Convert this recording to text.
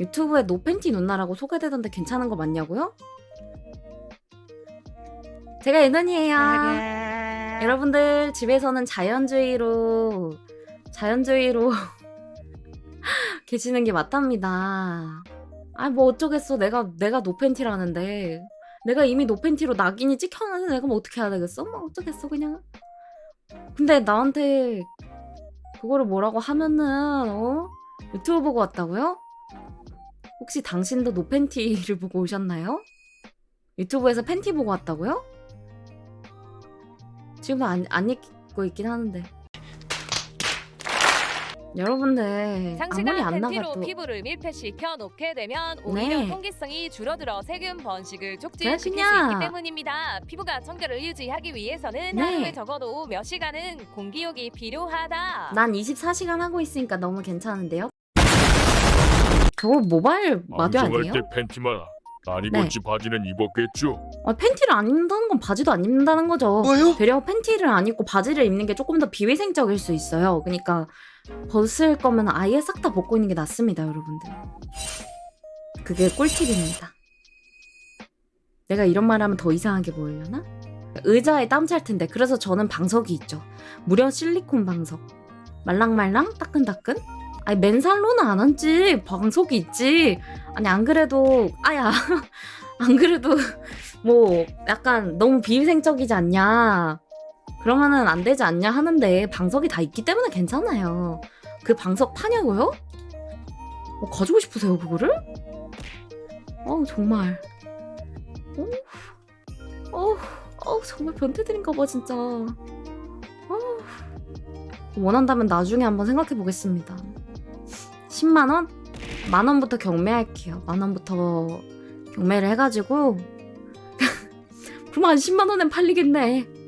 유튜브에 노팬티 누나라고 소개되던데 괜찮은 거 맞냐고요? 제가 예는이에요. 여러분들 집에서는 자연주의로 자연주의로 계시는 게 맞답니다. 아 뭐 어쩌겠어 내가 내가 노팬티라는데 내가 이미 노팬티로 낙인이 찍혀놨는데 내가 뭐 어떻게 해야 되겠어? 뭐 어쩌겠어 그냥. 근데 나한테 그거를 뭐라고 하면은 어 유튜브 보고 왔다고요? 혹시 당신도 노팬티를 보고 오셨나요? 유튜브에서 팬티 보고 왔다고요? 지금도 안, 안 입고 있긴 하는데 여러분들 아무리 안 팬티로 나가도 피부를 밀폐시켜 놓게 되면 오히려 네. 통기성이 줄어들어 세균 번식을 촉진시킬 수. 있기 때문입니다. 피부가 청결을 유지하기 위해서는 네. 하루에 적어도 몇 시간은 공기욕이 필요하다. 난 24시간 하고 있으니까 너무 괜찮은데요? 저거 모바일 마취 방송할 아니에요? 때 팬티만 안 네. 입었지 바지는 입었겠죠. 아, 팬티를 안 입는다는 건 바지도 안 입는다는 거죠. 뭐요? 되려 팬티를 안 입고 바지를 입는 게 조금 더 비위생적일 수 있어요. 그러니까 벗을 거면 아예 싹 다 벗고 있는 게 낫습니다, 여러분들. 그게 꿀팁입니다. 내가 이런 말 하면 더 이상하게 보이려나? 의자에 땀 찰 텐데 그래서 저는 방석이 있죠. 무려 실리콘 방석. 말랑말랑 따끈따끈? 아니 맨살로는 안 앉지. 방석이 있지. 아니 안 그래도 아야 안 그래도 뭐 약간 너무 비위생적이지 않냐. 그러면은 안 되지 않냐 하는데 방석이 다 있기 때문에 괜찮아요. 그 방석 파냐고요? 어, 가지고 싶으세요 그거를? 어 정말. 어, 어, 어 정말 변태들인가 봐 진짜. 어. 원한다면 나중에 한번 생각해 보겠습니다. 10만 원? 만 원부터 경매할게요. 만 원부터 경매를 해가지고 그럼 한 10만 원엔 팔리겠네.